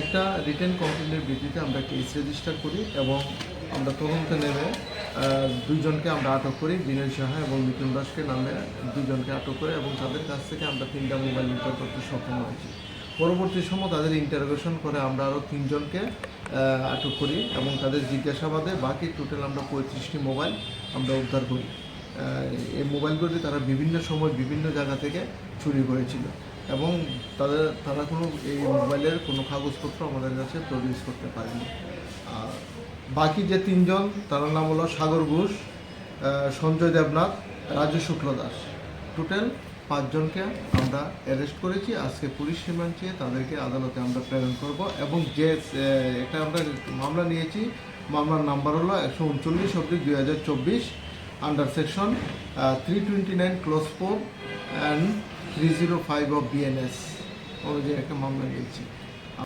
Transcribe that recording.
একটা রিটার্ন কমপ্লেনের ভিত্তিতে আমরা কেস রেজিস্টার করি এবং আমরা তদন্তে নেমে দুইজনকে আমরা আটক করি, বিনয় সাহা এবং মিথুন দাসকে নামে দুজনকে আটক করে এবং তাদের কাছ থেকে আমরা তিনটা মোবাইল উদ্ধার করতে সক্ষম হয়েছি। পরবর্তী সময় তাদের ইন্টারোগেশন করে আমরা আরও তিনজনকে আটক করি এবং তাদের জিজ্ঞাসাবাদে বাকি টোটাল আমরা পঁয়ত্রিশটি মোবাইল আমরা উদ্ধার করি। এই মোবাইলগুলি তারা বিভিন্ন সময় বিভিন্ন জায়গা থেকে চুরি করেছিল। এবং তাদের, তারা কোনো এই মোবাইলের কোনো কাগজপত্র আমাদের কাছে প্রডিউস করতে পারেনি। আর বাকি যে তিনজন তার নাম হলো সাগর ঘোষ সঞ্জয় দেবনাথ, রাজু শুক্ল দাস। টোটাল পাঁচজনকে আমরা অ্যারেস্ট করেছি। আজকে পুলিশ চেয়ে তাদেরকে আদালতে আমরা প্রেরণ করব এবং যে এটা আমরা মামলা নিয়েছি। মামলার নাম্বার হলো একশো উনচল্লিশ অব্দি দুই হাজার চব্বিশ। Twenty nine clause four and three zero five of BNS অনুযায়ী একটা মামলা নিয়েছি